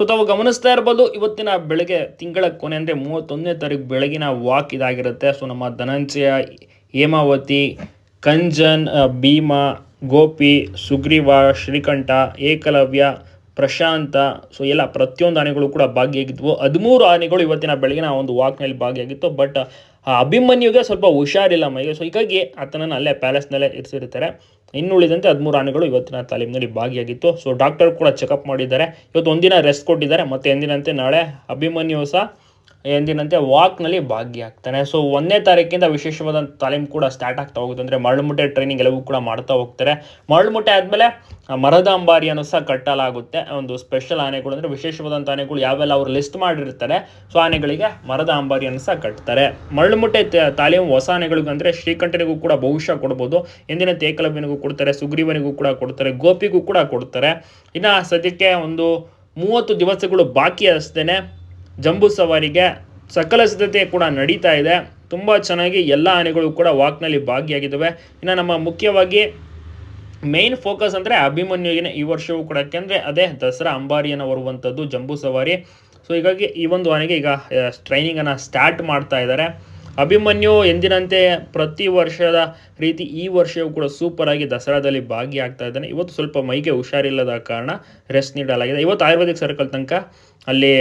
So ತಾವು ಗಮನಿಸ್ತಾ ಇರ್ಬೋದು, ಇವತ್ತಿನ ಬೆಳಗ್ಗೆ ತಿಂಗಳ ಕೊನೆ ಅಂದರೆ ಮೂವತ್ತೊಂದನೇ ತಾರೀಕು ಬೆಳಗಿನ ವಾಕ್ ಇದಾಗಿರುತ್ತೆ. ಸೊ ನಮ್ಮ ಧನಂಜಯ, ಹೇಮಾವತಿ, ಕಂಜನ್ ಭೀಮಾ, ಗೋಪಿ, ಸುಗ್ರೀವ, ಶ್ರೀಕಂಠ, ಏಕಲವ್ಯ, ಪ್ರಶಾಂತ ಸೊ ಎಲ್ಲ ಪ್ರತಿಯೊಂದು ಆನೆಗಳು ಕೂಡ ಭಾಗಿಯಾಗಿದ್ವು. ಹದಿಮೂರು ಆನೆಗಳು ಇವತ್ತಿನ ಬೆಳಗಿನ ಒಂದು ವಾಕ್ನಲ್ಲಿ ಭಾಗಿಯಾಗಿತ್ತು. ಬಟ್ ಆ ಅಭಿಮನ್ಯುಗೆ ಸ್ವಲ್ಪ ಹುಷಾರಿಲ್ಲ ಮೈಗೆ. ಸೊ ಹೀಗಾಗಿ ಆತನನ್ನು ಅಲ್ಲೇ ಪ್ಯಾಲೇಸ್ನಲ್ಲೇ ಇರಿಸಿರ್ತಾರೆ. ಇನ್ನು ಉಳಿದಂತೆ ಹದಿಮೂರು ಆನೆಗಳು ಇವತ್ತಿನ ತಾಲೀಮಿನಲ್ಲಿ ಭಾಗಿಯಾಗಿತ್ತು. ಸೊ ಡಾಕ್ಟರ್ ಕೂಡ ಚೆಕಪ್ ಮಾಡಿದ್ದಾರೆ. ಇವತ್ತು ಒಂದಿನ ರೆಸ್ಟ್ ಕೊಟ್ಟಿದ್ದಾರೆ. ಮತ್ತೆ ಎಂದಿನಂತೆ ನಾಳೆ ಅಭಿಮನ್ಯು ಸಹ ಎಂದಿನಂತೆ ವಾಕ್ನಲ್ಲಿ ಭಾಗಿಯಾಗ್ತಾನೆ ಸೊ ಒಂದನೇ ತಾರೀಕಿಂದ ವಿಶೇಷವಾದ ತಾಲೀಮ್ ಕೂಡ ಸ್ಟಾರ್ಟ್ ಆಗ್ತಾ ಹೋಗುತ್ತೆ. ಅಂದರೆ ಮರಳುಮುಟ್ಟೆ ಟ್ರೈನಿಂಗ್ ಎಲ್ಲವೂ ಕೂಡ ಮಾಡ್ತಾ ಹೋಗ್ತಾರೆ. ಮರಳುಮುಟ್ಟೆ ಆದಮೇಲೆ ಮರದ ಅಂಬಾರಿಯನ್ನು ಸಹ ಕಟ್ಟಲಾಗುತ್ತೆ. ಒಂದು ಸ್ಪೆಷಲ್ ಆನೆಗಳು ಅಂದರೆ ವಿಶೇಷವಾದಂಥ ಆನೆಗಳು ಯಾವೆಲ್ಲ ಅವರು ಲಿಸ್ಟ್ ಮಾಡಿರ್ತಾರೆ. ಸೊ ಆನೆಗಳಿಗೆ ಮರದ ಅಂಬಾರಿಯನ್ನು ಸಹ ಕಟ್ತಾರೆ. ಮರಳುಮುಟ್ಟೆ ತಾಲೀಮು ಹೊಸ ಆನೆಗಳಿಗೂ ಅಂದರೆ ಶ್ರೀಕಂಠನಿಗೂ ಕೂಡ ಬಹುಶಃ ಕೊಡ್ಬೋದು. ಎಂದಿನ ಏಕಲವ್ಯನಿಗೂ ಕೊಡ್ತಾರೆ, ಸುಗ್ರೀವನಿಗೂ ಕೂಡ ಕೊಡ್ತಾರೆ, ಗೋಪಿಗೂ ಕೂಡ ಕೊಡ್ತಾರೆ. ಇನ್ನು ಸದ್ಯಕ್ಕೆ ಒಂದು ಮೂವತ್ತು ದಿವಸಗಳು ಬಾಕಿ ಅಷ್ಟೇ ಜಂಬೂ ಸವಾರಿಗೆ ಸಕಲ ಸಿದ್ಧತೆ ಕೂಡ ನಡೀತಾ ಇದೆ. ತುಂಬ ಚೆನ್ನಾಗಿ ಎಲ್ಲ ಆನೆಗಳು ಕೂಡ ವಾಕ್ನಲ್ಲಿ ಭಾಗಿಯಾಗಿದ್ದಾವೆ. ಇನ್ನು ನಮ್ಮ ಮುಖ್ಯವಾಗಿ ಮೇನ್ ಫೋಕಸ್ ಅಂದರೆ ಅಭಿಮನ್ಯುವಿಗೆ ಈ ವರ್ಷವೂ ಕೂಡ. ಯಾಕೆಂದರೆ ಅದೇ ದಸರಾ ಅಂಬಾರಿಯನ್ನು ಬರುವಂಥದ್ದು ಜಂಬೂ ಸವಾರಿ. ಸೊ ಹೀಗಾಗಿ ಈ ಒಂದು ಆನೆಗೆ ಈಗ ಟ್ರೈನಿಂಗನ್ನು ಸ್ಟಾರ್ಟ್ ಮಾಡ್ತಾ ಇದ್ದಾರೆ. ಅಭಿಮನ್ಯು ಎಂದಿನಂತೆ ಪ್ರತಿ ವರ್ಷದ ರೀತಿ ಈ ವರ್ಷವೂ ಕೂಡ ಸೂಪರಾಗಿ ದಸರಾದಲ್ಲಿ ಭಾಗಿಯಾಗ್ತಾ ಇದ್ದಾನೆ. ಇವತ್ತು ಸ್ವಲ್ಪ ಮೈಗೆ ಹುಷಾರಿಲ್ಲದ ಕಾರಣ ರೆಸ್ಟ್ ನೀಡಲಾಗಿದೆ. ಇವತ್ತು ಆಯುರ್ವೇದಿಕ್ ಸರ್ಕಲ್ ತನಕ ಅಲ್ಲಿ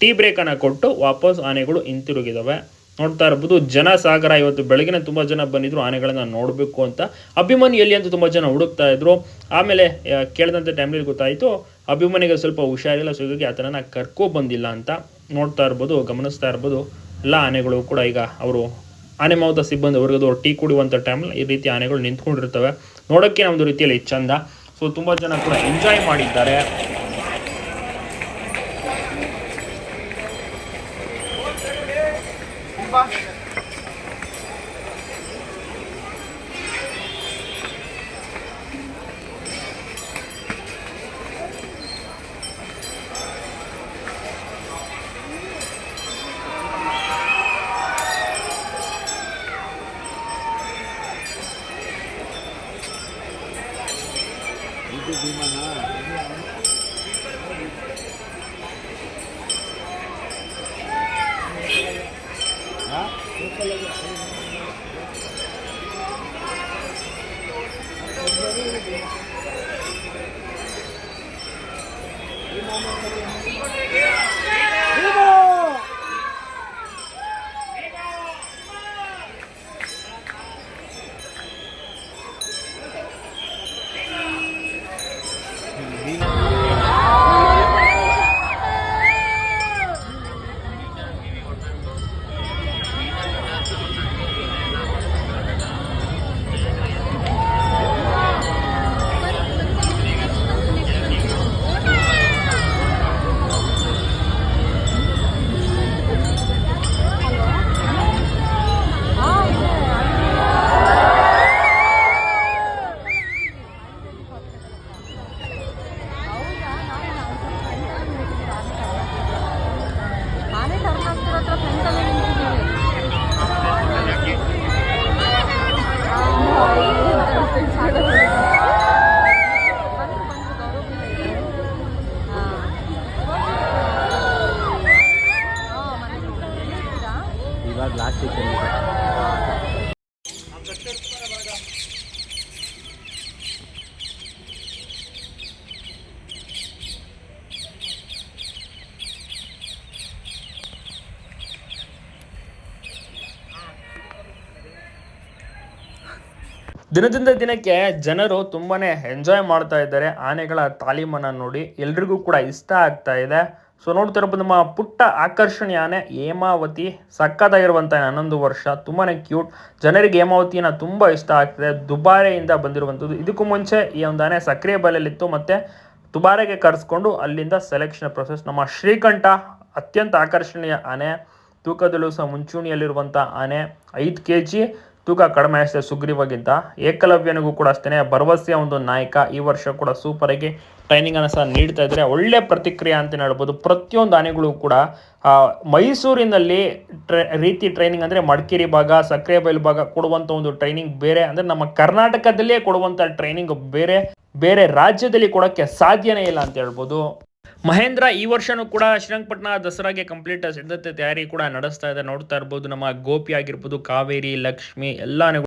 ಟೀ ಬ್ರೇಕನ್ನು ಕೊಟ್ಟು ವಾಪಸ್ ಆನೆಗಳು ಹಿಂತಿರುಗಿದವೆ. ನೋಡ್ತಾ ಇರ್ಬೋದು ಜನ ಸಾಗರ ಇವತ್ತು ಬೆಳಗಿನ ತುಂಬ ಜನ ಬಂದಿದ್ರು, ಆನೆಗಳನ್ನು ನೋಡಬೇಕು ಅಂತ. ಅಭಿಮಾನಿ ಎಲ್ಲಿ ಅಂತ ತುಂಬ ಜನ ಹುಡುಕ್ತಾ ಇದ್ರು. ಆಮೇಲೆ ಕೇಳಿದಂಥ ಟೈಮ್ಲಿ ಗೊತ್ತಾಯಿತು ಅಭಿಮಾನಿಗೆ ಸ್ವಲ್ಪ ಹುಷಾರಿಲ್ಲ, ಸೊ ಹೀಗಾಗಿ ಆತನನ್ನು ಕರ್ಕೊ ಬಂದಿಲ್ಲ ಅಂತ. ನೋಡ್ತಾ ಇರ್ಬೋದು, ಗಮನಿಸ್ತಾ ಇರ್ಬೋದು, ಎಲ್ಲ ಆನೆಗಳು ಕೂಡ ಈಗ ಅವರು ಆನೆ ಮಾವುತ ಸಿಬ್ಬಂದಿ ವರ್ಗದ ಟೀ ಕುಡಿಯುವಂಥ ಟೈಮಲ್ಲಿ ಈ ರೀತಿ ಆನೆಗಳು ನಿಂತ್ಕೊಂಡಿರ್ತವೆ. ನೋಡೋಕ್ಕೆ ಒಂದು ರೀತಿಯಲ್ಲಿ ಚಂದ. ಸೊ ತುಂಬ ಜನ ಕೂಡ ಎಂಜಾಯ್ ಮಾಡಿದ್ದಾರೆ. itu di mana? Ya, Thank. ದಿನದಿಂದ ದಿನಕ್ಕೆ ಜನರು ತುಂಬಾನೇ ಎಂಜಾಯ್ ಮಾಡ್ತಾ ಇದ್ದಾರೆ. ಆನೆಗಳ ತಾಲೀಮನ್ನ ನೋಡಿ ಎಲ್ರಿಗೂ ಕೂಡ ಇಷ್ಟ ಆಗ್ತಾ ಇದೆ. ಸೊ ನೋಡ್ತಾ ಇರ್ಬೋದು ನಮ್ಮ ಪುಟ್ಟ ಆಕರ್ಷಣೀಯ ಆನೆ ಹೇಮಾವತಿ ಸಕ್ಕತ್ತಾಗಿರುವಂಥ ಹನ್ನೊಂದು ವರ್ಷ. ತುಂಬಾನೇ ಕ್ಯೂಟ್ ಜನರಿಗೆ ಹೇಮಾವತಿನ ತುಂಬ ಇಷ್ಟ ಆಗ್ತಿದೆ. ದುಬಾರೆಯಿಂದ ಬಂದಿರುವಂಥದ್ದು. ಇದಕ್ಕೂ ಮುಂಚೆ ಈ ಒಂದು ಆನೆ ಸಕ್ರಿಯ ಬಲೆಯಲ್ಲಿತ್ತು. ಮತ್ತೆ ದುಬಾರೆಗೆ ಕರೆಸ್ಕೊಂಡು ಅಲ್ಲಿಂದ ಸೆಲೆಕ್ಷನ್ ಪ್ರೊಸೆಸ್ ನಮ್ಮ ಶ್ರೀಕಂಠ ಅತ್ಯಂತ ಆಕರ್ಷಣೀಯ ಆನೆ. ತೂಕದಲ್ಲೂ ಸಹ ಮುಂಚೂಣಿಯಲ್ಲಿರುವಂಥ ಆನೆ. ಐದು ಕೆ ಜಿ ತೂಕ ಕಡಿಮೆ ಅಷ್ಟೇ ಸುಗ್ರೀವಾಗಿದ್ದ. ಏಕಲವ್ಯನಿಗೂ ಕೂಡ ಅಷ್ಟೇ ಭರವಸೆಯ ಒಂದು ನಾಯಕ ಈ ವರ್ಷ ಕೂಡ ಸೂಪರ್ ಆಗಿ ಟ್ರೈನಿಂಗ್ ಅನ್ನು ಸಹ ನೀಡ್ತಾ ಇದ್ದಾರೆ. ಒಳ್ಳೆ ಪ್ರತಿಕ್ರಿಯೆ ಅಂತ ಹೇಳ್ಬೋದು. ಪ್ರತಿಯೊಂದು ಆನೆಗಳು ಕೂಡ ಮೈಸೂರಿನಲ್ಲಿ ರೀತಿ ಟ್ರೈನಿಂಗ್ ಅಂದರೆ ಮಡಿಕೇರಿ ಭಾಗ ಸಕ್ಕರೆ ಬಯಲು ಭಾಗ ಕೊಡುವಂಥ ಒಂದು ಟ್ರೈನಿಂಗ್ ಬೇರೆ. ಅಂದರೆ ನಮ್ಮ ಕರ್ನಾಟಕದಲ್ಲೇ ಕೊಡುವಂಥ ಟ್ರೈನಿಂಗ್ ಬೇರೆ. ಬೇರೆ ರಾಜ್ಯದಲ್ಲಿ ಕೊಡೋಕ್ಕೆ ಸಾಧ್ಯನೇ ಇಲ್ಲ ಅಂತ ಹೇಳ್ಬೋದು. ಮಹೇಂದ್ರ ಈ ವರ್ಷನೂ ಕೂಡ ಶ್ರೀರಂಗಪಟ್ಟಣ ದಸರಾಗೆ ಕಂಪ್ಲೀಟ್ ಸಿದ್ಧತೆ ತಯಾರಿ ಕೂಡ ನಡೆಸ್ತಾ ಇದೆ. ನೋಡ್ತಾ ಇರ್ಬೋದು, ನಮ್ಮ ಗೋಪಿ ಆಗಿರ್ಬೋದು, ಕಾವೇರಿ, ಲಕ್ಷ್ಮಿ ಎಲ್ಲ